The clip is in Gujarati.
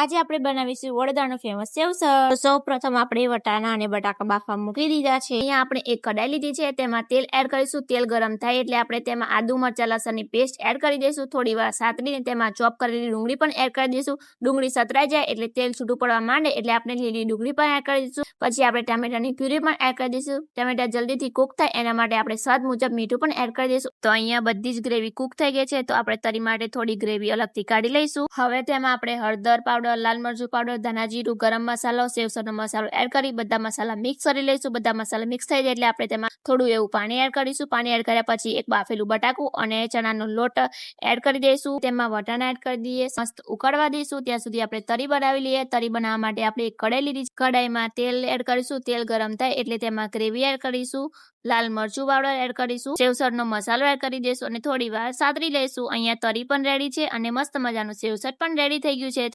આજે આપણે બનાવીશું વડદાનો ફેમસ સેવસર સૌ પ્રથમ આપણે વટાણા અને બટાકા બાફવા મૂકી દીધા છે. અહીંયા આપણે એક કડાઈ લીધી છે. તેમાં તેલ એડ કરીશું. તેલ ગરમ થાય એટલે આપણે તેમાં આદુ, મરચા લસણની પેસ્ટ એડ કરી દઈશું. થોડી વાર સાતરીને તેમાં ચોપ કરેલી ડુંગળી પણ એડ કરી દઈશું. ડુંગળી સતરાઈ જાય એટલે તેલ છૂટું પડવા માંડે એટલે આપણે લીલી ડુંગળી પણ એડ કરી દઈશું. પછી આપણે ટામેટાની પ્યુરી પણ એડ કરી દઈશું. ટામેટા જલ્દીથી કુક થાય એના માટે આપણે સ્વાદ મુજબ મીઠું પણ એડ કરી દઈશું. તો અહીંયા બધી જ ગ્રેવી કુક થઈ ગઈ છે. તો આપણે તરી માટે થોડી ગ્રેવી અલગથી કાઢી લઈશું. હવે તેમાં આપણે હળદર પાવડર લાલ મરચું પાવડર, ધાણા જીરું, ગરમ મસાલો સેવસરનો મસાલો એડ કરી બધા મસાલા મિક્સ કરી લઈશું. બધા મસાલા મિક્સ થઈ જાય એટલે આપણે તેમાં થોડું એવું પાણી એડ કરીશું. પાણી એડ કર્યા પછી એક બાફેલું બટાકું અને ચણાનો લોટ એડ કરી દઈશું. તેમાં વટાણા એડ કરી દઈએ. મસ્ત ઉકળવા દઈશું. ત્યાં સુધી આપણે તરી બનાવી લઈએ. તરી બનાવવા માટે આપણે એક કડાઈ લીધી કડાઈમાં તેલ એડ કરીશું. તેલ ગરમ થાય એટલે તેમાં ગ્રેવી એડ કરીશું. લાલ મરચું પાવડર એડ કરીશું. સેવસરનો મસાલો એડ કરી દઈશું અને થોડી વાર સાતરી લઈશું. અહીંયા તરી પણ રેડી છે અને મસ્ત મજાનું સેવસર પણ રેડી થઈ ગયું છે.